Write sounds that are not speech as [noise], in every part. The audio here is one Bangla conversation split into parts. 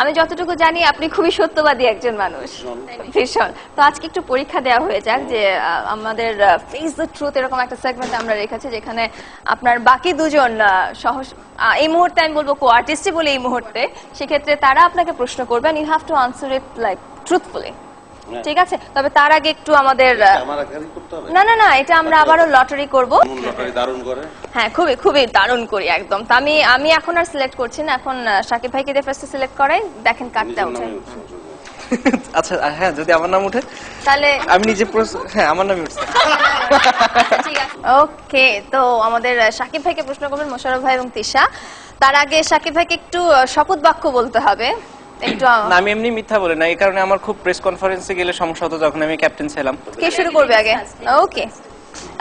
আমি যতটুকু জানি, আপনি খুবই সত্যবাদী একজন মানুষ। ভীষণ। তো আজকে একটু পরীক্ষা দেওয়া হয়ে যাক যে আমাদের ফেস দ্য ট্রুথ এরকম একটা সেগমেন্ট আমরা রেখেছি যেখানে আপনার বাকি দুজন সহ এই মুহূর্তে আমি বলব কো আর্টিস্টই বলে এই মুহূর্তে। সেক্ষেত্রে তারা আপনাকে প্রশ্ন করবেন। You have to answer it like truthfully ঠিক আছে তবে তার আগে একটু আমাদের না না না এটা আমরা আবারও লটারি করব। কোন লটারি দারুণ করে। হ্যাঁ খুবই খুবই দারুণ করি একদম। তো আমি আমি এখন আর সিলেক্ট করছি না এখন সাকিব ভাইকে দিয়ে ফার্স্টে সিলেক্ট করাই দেখেন কাটটা নিজের ওঠে। আচ্ছা হ্যাঁ যদি আমার নাম উঠে? তাহলে আমি নিজে হ্যাঁ আমার নামই উঠছে। ঠিক আছে। ওকে তো আমাদের সাকিব ভাইকে প্রশ্ন করবেন মোশারফ ভাই এবং তিশা। তার আগে সাকিব ভাইকে একটু শপথ বাক্য বলতে হবে। একটু আমি এমনি মিথ্যা বলি না এই কারণে আমার খুব প্রেস কনফারেন্সে গেলে সমস্যা হতো যখন আমি ক্যাপ্টেন ছিলাম। কে শুরু করবে আগে? ওকে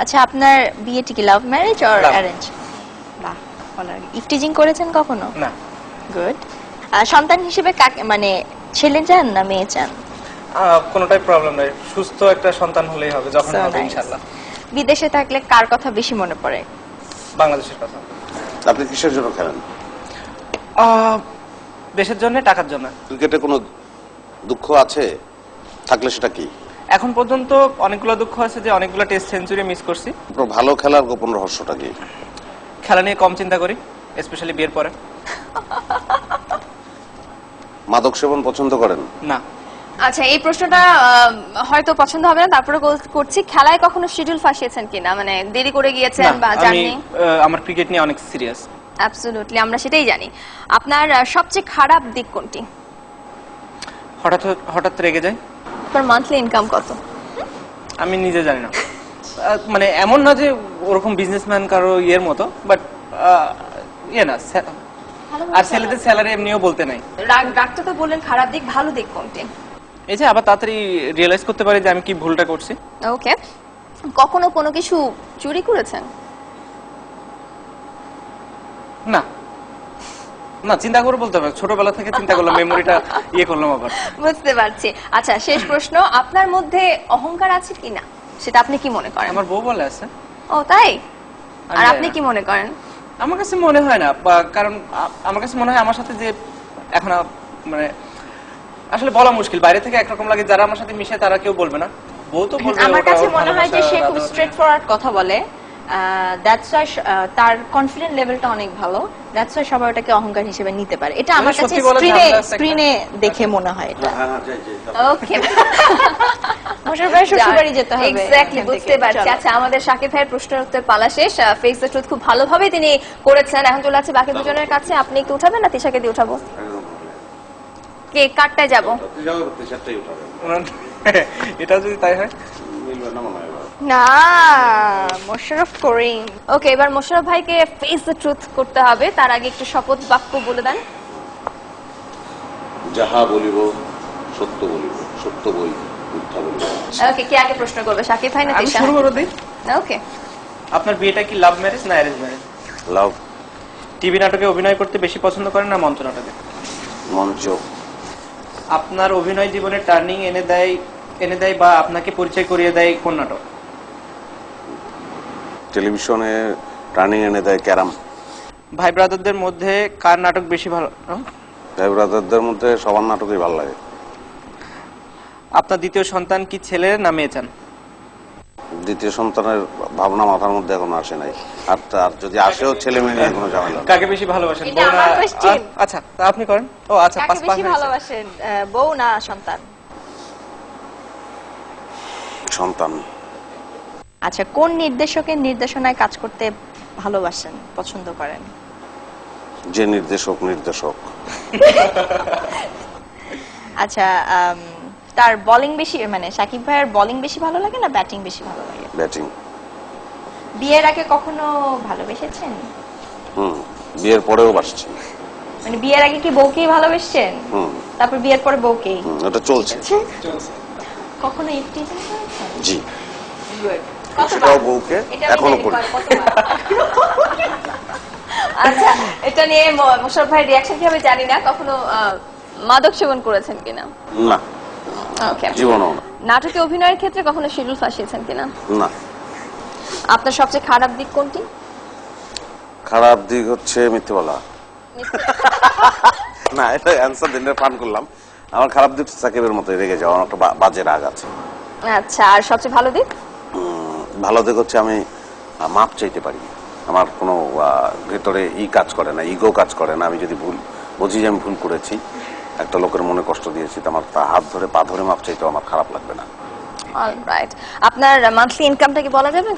আচ্ছা আপনার বিয়েটি কি লাভ ম্যারেজ অর অ্যারেঞ্জ বাহ ইফটিজিং করেছেন কখনো? না। গুড সন্তান হিসেবে কাকে মানে ছেলে চান না মেয়ে চান? কোনোটাই প্রবলেম নাই। সুস্থ একটা সন্তান হলেই হবে যখন হবে nice. ইনশাল্লাহ বিদেশে থাকলে কার কথা বেশি মনে পড়ে? বাংলাদেশের কথা। আপনি কিসের জন্য খেলেন? দেশের জন্য টাকার জন্য। ক্রিকেটে কোনো দুঃখ আছে? থাকলে সেটা কি? এখন পর্যন্ত অনেকগুলো দুঃখ আছে যে অনেকগুলো টেস্ট সেঞ্চুরি মিস করছি। ভালো খেলার গোপন রহস্যটা কি? খেলা নিয়ে কম চিন্তা করি স্পেশালি বিয়ের পরে। মাদক সেবন পছন্দ করেন? না। আচ্ছা এই প্রশ্নটা হয়তো পছন্দ হবে না তারপরে করছি। খেলায় কখনো শিডিউল ফাঁসিয়েছেন কিনা? মানে দেরি করে গিয়েছেন বা আমি জাননি? আমার ক্রিকেট নিয়ে অনেক সিরিয়াস অ্যাবসলিউটলি আমরা সেটাই জানি। আপনার সবচেয়ে খারাপ দিক কোনটি? হঠাৎ হঠাৎ রেগে যায়। আপনার মান্থলি ইনকাম কত? আমি নিজে জানি না। মানে এমন না যে ওরকম বিজনেসম্যান কারও ইয়ের মতো বাট ইয়ে না আর ছেলেদের স্যালারি এমনিও বলতে নাই। রাগ রাগটা তো বললেন খারাপ দিক ভালো দিক কোনটি? এই যে আবার তাড়াতাড়ি রিয়েলাইজ করতে পারি যে আমি কি ভুলটা করছি। ওকে কখনো কোনো কিছু চুরি করেছেন? না। না চিন্তা করে বলতে হবে। ছোটবেলা থেকে চিন্তা করলাম মেমোরিটা ইয়ে করলাম আবার। বুঝতে পারছি। আচ্ছা শেষ প্রশ্ন আপনার মধ্যে অহংকার আছে কি না সেটা আপনি কি মনে করেন? আমার বউ বলে আছে। ও তাই? আর আপনি কি মনে করেন? আমার কাছে মনে হয় না কারণ আমার কাছে মনে হয় আমার সাথে যে এখন মানে আসলে বলা মুশকিল। বাইরে থেকে একরকম লাগে যারা আমার সাথে মিশে তারা কেউ বলবে না। বউ তো বলবে আমার কাছে মনে হয় যে সে খুব স্ট্রেট ফরওয়ার্ড কথা বলে। দ্যাটস ওয়াই তার কনফিডেন্ট লেভেলটা অনেক ভালো। দ্যাটস ওয়াই সবাই ওটাকে অহংকার হিসেবে নিতে পারে। এটা আমার মানে কাছে স্ক্রিনে একটা। স্ক্রিনে দেখে মনে হয় এটা। হ্যাঁ হ্যাঁ ওকে মোশারফ ভাই শ্বশুরবাড়ি যেতে হবে। এক্স্যাক্টলি বুঝতে পারছি। আচ্ছা আমাদের শাকিব ভাইয়ের প্রশ্নের উত্তর পালা শেষ। ফেস দ্য ট্রুথ খুব ভালোভাবে তিনি করেছেন। এখন চলে আছে বাকি দুজনের কাছে। আপনি কি উঠাবেন না? তিশাকে দিয়ে উঠাবো। কে কারটায় যাব? [laughs] এটাও যদি তাই হয়? মিলবে না মনে হয়। এবার। না মোশারফ করিম। ওকে এবার মোশারফ ভাইকে ফেস দ্য ট্রুথ করতে হবে। তার আগে একটু শপথ বাক্য বলে দেন। যাহা বলিব সত্য বলিব সত্য বই মিথ্যা বলিব। ওকে কে আগে প্রশ্ন করবে? শাকিব ভাই না আমি তিশা? শুরু করে দিই ওকে আপনার বিয়েটা কি লাভ ম্যারেজ না অ্যারেঞ্জ ম্যারেজ লাভ টিভি নাটকে অভিনয় করতে বেশি পছন্দ করেন না মঞ্চ নাটকে? মঞ্চ। আপনার অভিনয় জীবনে টার্নিং এনে দেয় এনে দেয় বা আপনাকে পরিচয় করিয়ে দেয় কোন নাটক? টেলিভিশনে টার্নিং এনে দেয় ক্যারাম। ভাই ব্রাদারদের মধ্যে কার নাটক বেশি ভালো? হ্যাঁ? ভাই ব্রাদারদের মধ্যে সবার নাটকই ভালো লাগে। আপনার দ্বিতীয় সন্তান কি ছেলে না মেয়ে চান? দ্বিতীয় সন্তানের ভাবনা মাথার মধ্যে এখনও আসে নাই। আর তার যদি আসেও ছেলে মেয়ে নিয়ে কোনো ঝামেলা নেই। কাকে বেশি ভালোবাসেন বউ না আচ্ছা তা আপনি করেন। ও আচ্ছা পাঁচ পাঁচ বেশি ভালোবাসেন বউ না সন্তান? সন্তান। আচ্ছা কোন নির্দেশকের নির্দেশনায় কাজ করতে ভালোবাসেন পছন্দ করেন? যে নির্দেশক নির্দেশক। [laughs] আচ্ছা তার বোলিং বেশি মানে সাকিব ভাইয়ের বোলিং বেশি ভালো লাগে না ব্যাটিং বেশি ভালো লাগে? ব্যাটিং। বিয়ের আগে কখনো ভালোবেসেছেন? হুম বিয়ের পরেও বাসছি। মানে বিয়ের আগে কি বউকেই ভালোবেসেছেন? হুম। তারপর বিয়ের পরে বউকেই? হুম, ওটা চলছে। কখনো ইফটিজিং করেছেন জি। কতবার? সেটাও বউকে এখনও করি আচ্ছা এটা নিয়ে মোশারফ ভাইয়ের রিয়াকশন কি আমি জানি না। কখনো মাদক সেবন করেছেন কিনা? না। ওকে জীবনও না। নাটকে অভিনয়ের ক্ষেত্রে কখনো শিডিউল ফাঁসিয়েছেন কিনা? না। আপনার সবচেয়ে খারাপ দিক কোনটি? খারাপ দিক হচ্ছে মিথ্যে বলা। [laughs] না এটা অ্যান্সার দিনে পান করলাম। আমার খারাপ দিক সাকিবের মতো রেগে যাওয়া একটা বাজে রাগ আছে। আচ্ছা আর সবচেয়ে ভালো দিক? ভালো দিক হচ্ছে আমি মাপ চাইতে পারি। আমার কোনো ভেতরে ই কাজ করে না ইগো কাজ করে না। আমি যদি ভুল বুঝি যে আমি ভুল করেছি একটা লোকের মনে কষ্ট দিয়েছি তো আমার তা হাত ধরে পা ধরে মাপ চাইতেও আমার খারাপ লাগবে না। রাইট আপনার মান্থলি ইনকামটা কি বলা যাবে?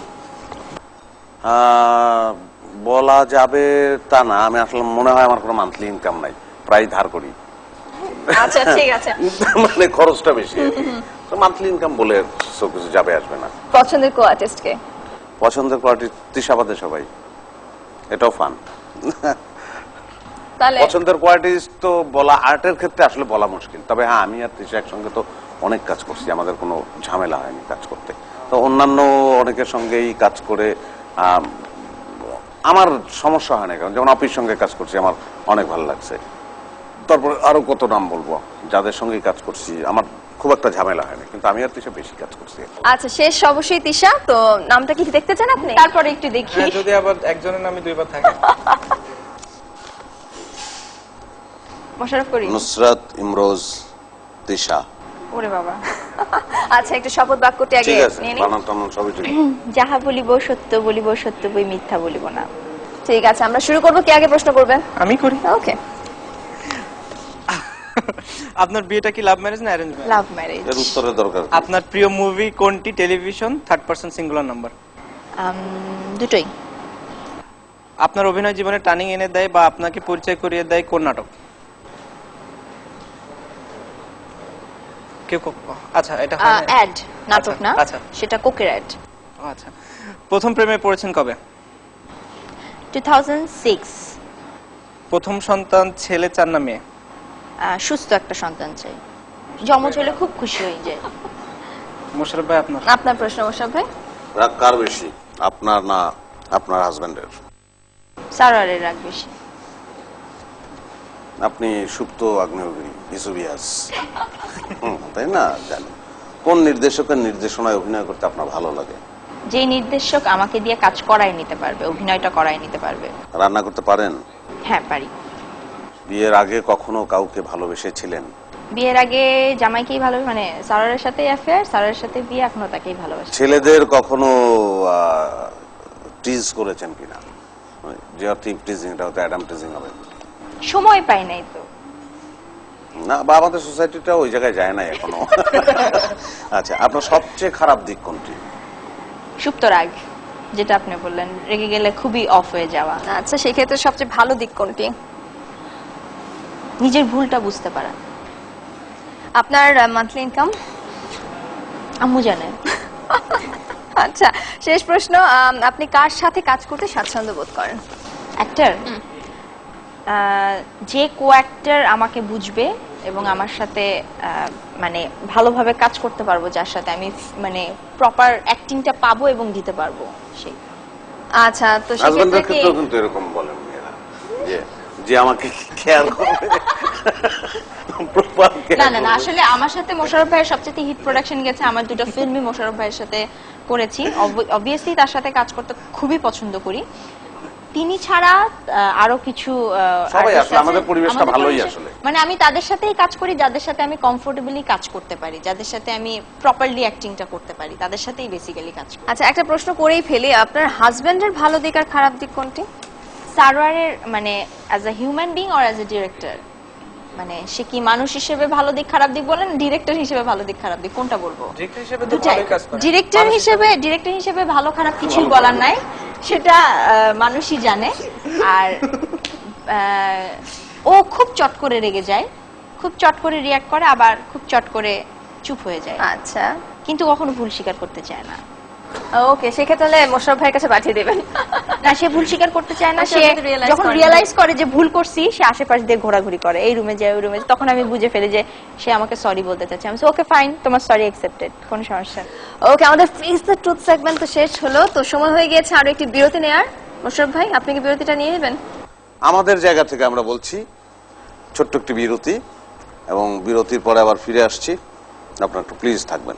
বলা যাবে তা না। আমি আসলে মনে হয় আমার কোনো মান্থলি ইনকাম নাই। প্রায় ধার করি। আচ্ছা ঠিক আছে। [laughs] মানে খরচটা বেশি। মান্থলি ইনকাম বলে সব কিছু যাবে আসবে না। পছন্দের কো আর্টিস্ট কে? পছন্দের কোয়ালিটি তৃষাবাদে সবাই। এটাও ফান তাহলে পছন্দের কোয়ালিটি তো বলা আর্টের ক্ষেত্রে আসলে বলা মুশকিল। তবে হ্যাঁ আমি আর তৃষা একসঙ্গে তো অনেক কাজ করছি আমাদের কোনো ঝামেলা হয়নি কাজ করতে। তো অন্যান্য অনেকের সঙ্গেই কাজ করে আমার সমস্যা হয় না কারণ যেমন অফিস সঙ্গে কাজ করছি আমার অনেক ভালো লাগছে। তারপরে আরও কত নাম বলব? যাদের সঙ্গেই কাজ করছি আমার খুব একটা ঝামেলা হয়নি কিন্তু আমি আর তৃষা বেশি কাজ করছি। আচ্ছা শেষ অবশ্যই তিশা তো নামটা কি দেখতে চান আপনি? তারপরে একটু দেখি। হ্যাঁ, যদি আবার একজনের নামে দুইবার থাকে। মোশারফ করি নুসরাত ইমরোজ তৃষা ওরে বাবা। আচ্ছা একটু শপথ বাক্যটি আগে নিয়ে যাহা বলিব সত্য বলিব সত্য বই মিথ্যা বলিব না। ঠিক আছে আমরা শুরু করব। কি আগে প্রশ্ন করবেন? আমি করি। ওকে। [laughs] আপনার বিয়েটা কি লাভ ম্যারেজ না অ্যারেঞ্জ ম্যারেজ লাভ ম্যারেজ এর উত্তরের দরকার কি? আপনার প্রিয় মুভি কোনটি? Television third person singular number দুটোই। আপনার অভিনয় জীবনে টার্নিং এনে দেয় বা আপনাকে পরিচয় করিয়ে দেয় কোন নাটক? কেউ ক- আচ্ছা এটা হয় না? অ্যাড নাটক না? আচ্ছা। সেটা কোকের অ্যাড আচ্ছা। প্রথম প্রেমে পড়েছেন কবে? টু থাউজেন্ড সিক্স প্রথম সন্তান ছেলে চার না মেয়ে সুস্থ একটা সন্তান চাই। জমজ হলে খুব খুশি হয়ে যায় মোশারফ ভাই আপনার? আপনার প্রশ্ন মোশারফ ভাই? রাগ কার বেশি? আপনার না আপনার হাজবেন্ডের সারারের রাগ বেশি। আপনি সুপ্ত আগ্নেয়গিরি ইসুবিয়াস হুম, তাই না? জানি। কোন নির্দেশকের নির্দেশনায় অভিনয় করতে আপনার ভালো লাগে? যে নির্দেশক আমাকে দিয়ে কাজ করাই নিতে পারবে অভিনয়টা করাই নিতে পারবে। রান্না করতে পারেন? হ্যাঁ পারি। বিয়ের আগে কখনো কাউকে ভালোবেসেছিলেন? বিয়ের আগে জামাইকেই ভালো মানে সারারের সাথে অ্যাফেয়ার সারারের সাথে বিয়ে এখনও তাকেই ভালোবাসি। ছেলেদের কখনো টিজ করেছেন কিনা? যে অর্থে টিজিং এটা হয়তো অ্যাডাম টিজিং হবে। সময় পাই নাই তো। না বা আমাদের সোসাইটিটা ওই জায়গায় যায় না এখনও। আচ্ছা আপনার সবচেয়ে খারাপ দিক কোনটি? সুপ্ত রাগ যেটা আপনি বললেন রেগে গেলে খুবই অফ হয়ে যাওয়া। আচ্ছা সেই ক্ষেত্রে সবচেয়ে ভালো দিক কোনটি? নিজের ভুলটা বুঝতে পারা আপনার মান্থলি ইনকাম আম্মু জানে। [laughs] আচ্ছা শেষ প্রশ্ন আপনি কার সাথে কাজ করতে স্বাচ্ছন্দ্য বোধ করেন? অ্যাক্টর যে কো অ্যাক্টর আমাকে বুঝবে এবং আমার সাথে আহ, মানে ভালোভাবে কাজ করতে পারব যার সাথে আমি মানে প্রপার অ্যাক্টিংটা পাবো এবং দিতে পারব সেই। আচ্ছা তো সেক্ষেত্রে কি এরকম বলেন। যে আমাকে খেয়াল করবে। না না না আসলে আমার সাথে মোশাররফ ভাইয়ের সবচেয়ে হিট প্রোডাকশন গেছে আমার দুটো ফিল্মই মোশাররফ ভাইয়ের সাথে করেছি। অবভিয়াসলি তার সাথে কাজ করতে খুবই পছন্দ করি। তিনি ছাড়া আরও কিছু। আমাদের পরিবেশটা ভালোই আসলে। মানে আমি তাদের সাথেই কাজ করি যাদের সাথে আমি কমফোর্টেবলি কাজ করতে পারি যাদের সাথে আমি প্রপারলি অ্যাক্টিংটা করতে পারি তাদের সাথেই বেসিক্যালি কাজ করি। আচ্ছা একটা প্রশ্ন করেই ফেলি আপনার হাজবেন্ডের ভালো দিক আর খারাপ দিক কোনটি? সারোয়ারের মানে as a human being or as a director মানে সে কি মানুষ হিসেবে ভালো দিক খারাপ দিক বলেন ডিরেক্টর হিসেবে ভালো দিক খারাপ দিক? কোনটা বলব? ডিরেক্টর হিসেবে তো দুটাই। কাজ করে। ডিরেক্টর হিসেবে। ডিরেক্টর হিসেবে ভালো খারাপ কিছুই বলার নাই। সেটা মানুষই জানে। আর আহ, ও খুব চট করে রেগে যায়। খুব চট করে রিয়াক্ট করে আবার খুব চট করে চুপ হয়ে যায়। আচ্ছা। কিন্তু কখনো ভুল স্বীকার করতে চায় না। ওকে সেক্ষেত্রে তাহলে মোশারফ ভাইয়ের কাছে পাঠিয়ে দেবেন। না সে ভুল স্বীকার করতে চায় না আচ্ছা, সে যখন। রিয়েলাইজ করে যে ভুল করছি সে আশেপাশ দিয়ে ঘোরাঘুরি করে। এই রুমে যায় ওই রুমে তখন আমি বুঝে ফেলি যে সে আমাকে সরি বলতে চাচ্ছে। আমি ওকে ফাইন তোমার সরি অ্যাকসেপ্টেড কোনো সমস্যা ওকে আমাদের ফেস দ্য ট্রুথ সেগমেন্ট তো শেষ হলো। তো সময় হয়ে গিয়েছে আরও একটি বিরতি নেয়ার। মোশারফ ভাই আপনি কি বিরতিটা নিয়ে নেবেন? আমাদের জায়গা থেকে আমরা বলছি ছোট্ট একটি বিরতি এবং বিরতির পরে আবার ফিরে আসছি। আপনারা একটু প্লিজ থাকবেন।